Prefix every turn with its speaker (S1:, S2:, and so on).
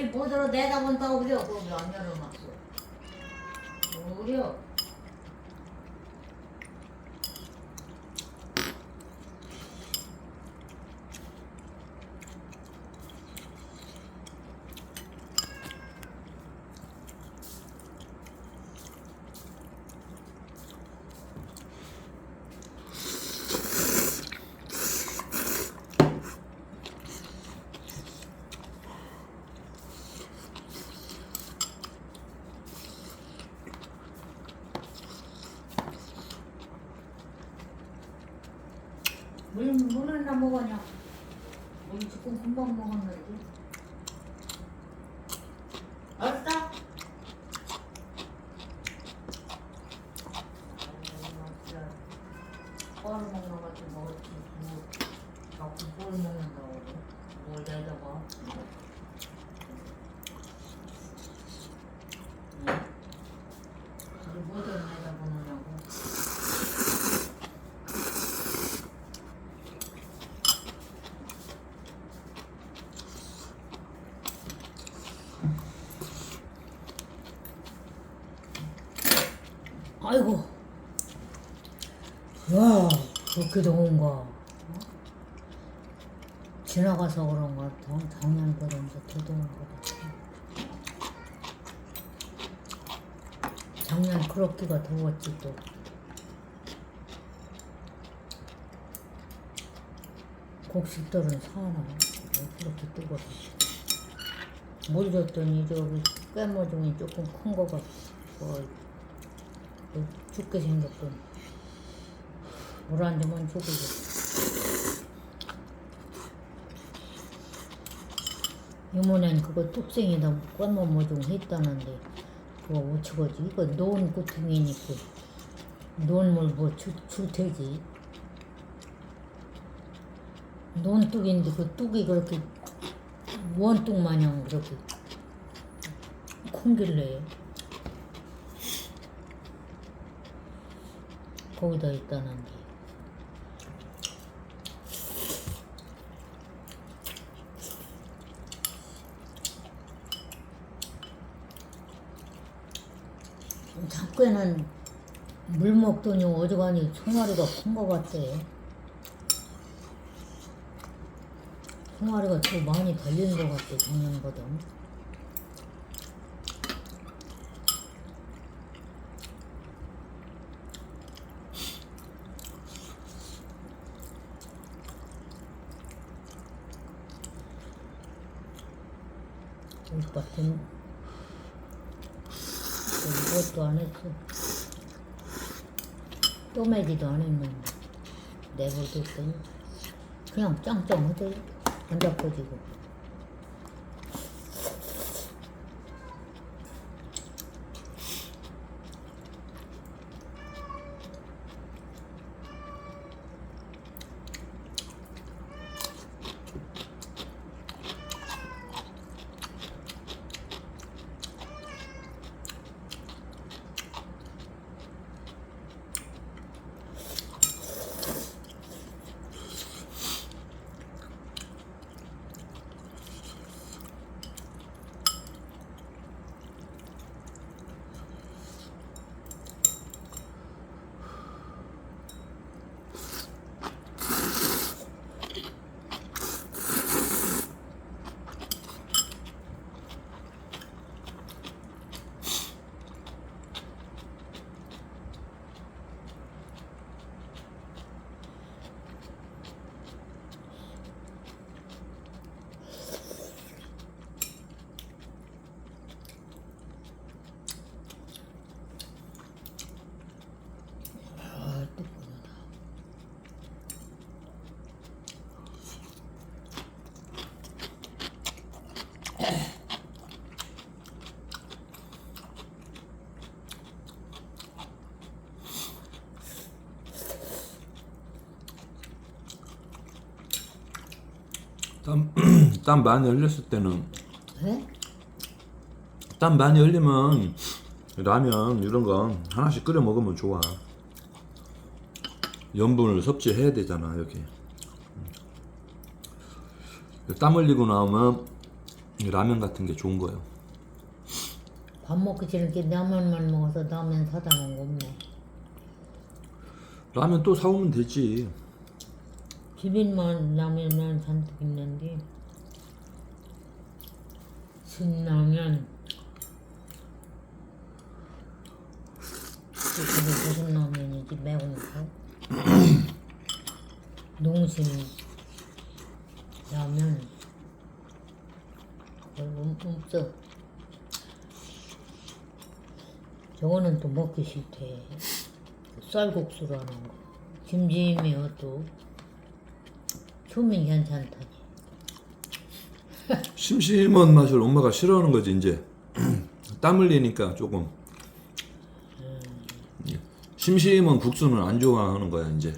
S1: 이렇게 보도록 내다본다고 그래 그거 왜안 열어놨어? 뭐려 물, 물 하나 먹었냐 물 금방 먹었는데 알았다 뻘 먹는 것 같은 먹었지 뭐 자꾸 뻘 먹는다고 뭘 내다가 응? 그걸 뭐든 내다보느냐고 아이고. 와, 그렇게 더운가. 어? 지나가서 그런가. 더 작년보다는 더 더운 것 같아. 작년 그렇기가 더웠지 또. 곡식들은 사나. 왜 그렇게 뜨거워. 물 줬더니 저기 꿰모중이 조금 큰 거가 뭐 그 죽게 생겼군. 물안 주면 죽이고. 이모는 그거 뚝생이다 꿰모 모종 했다는데 그거 어쩌고지 이거 논 구퉁이니까 논물 뭐 주, 주태지 논뚝인데 그 뚝이 그렇게 원뚝 마냥 그렇게 콩길래 거기다 있다는데 작게는 물 먹더니 어지간히 송아리가 큰 거 같대 송아리가 더 많이 달린 거 같대 작년보다 오빠 돈 이것도 안 했어 또매지도 안 했는데. 내버렸더니 그냥 짱짱하대 안 잡혀지고
S2: 땀, 땀 많이 흘렸을 때는
S1: 왜?
S2: 땀 많이 흘리면 라면 이런 거 하나씩 끓여 먹으면 좋아 염분을 섭취해야 되잖아 이렇게 땀 흘리고 나오면 이 라면 같은 게 좋은 거예요.
S1: 밥 먹기 싫게 라면만 먹어서 라면 사다 놓은 거 없네.
S2: 라면 또 사오면 되지.
S1: 비빔만 라면은 잔뜩 있는데 신라면 그게 무슨 라면이지 매운 거. 농심 라면 없어 저거는 또 먹기 싫대. 쌀국수라는 거. 짐짐이요 또 초면 괜찮다니
S2: 심심한 맛을 엄마가 싫어하는 거지 이제. 땀 흘리니까 조금. 예. 심심한 국수는 안 좋아하는 거야 이제.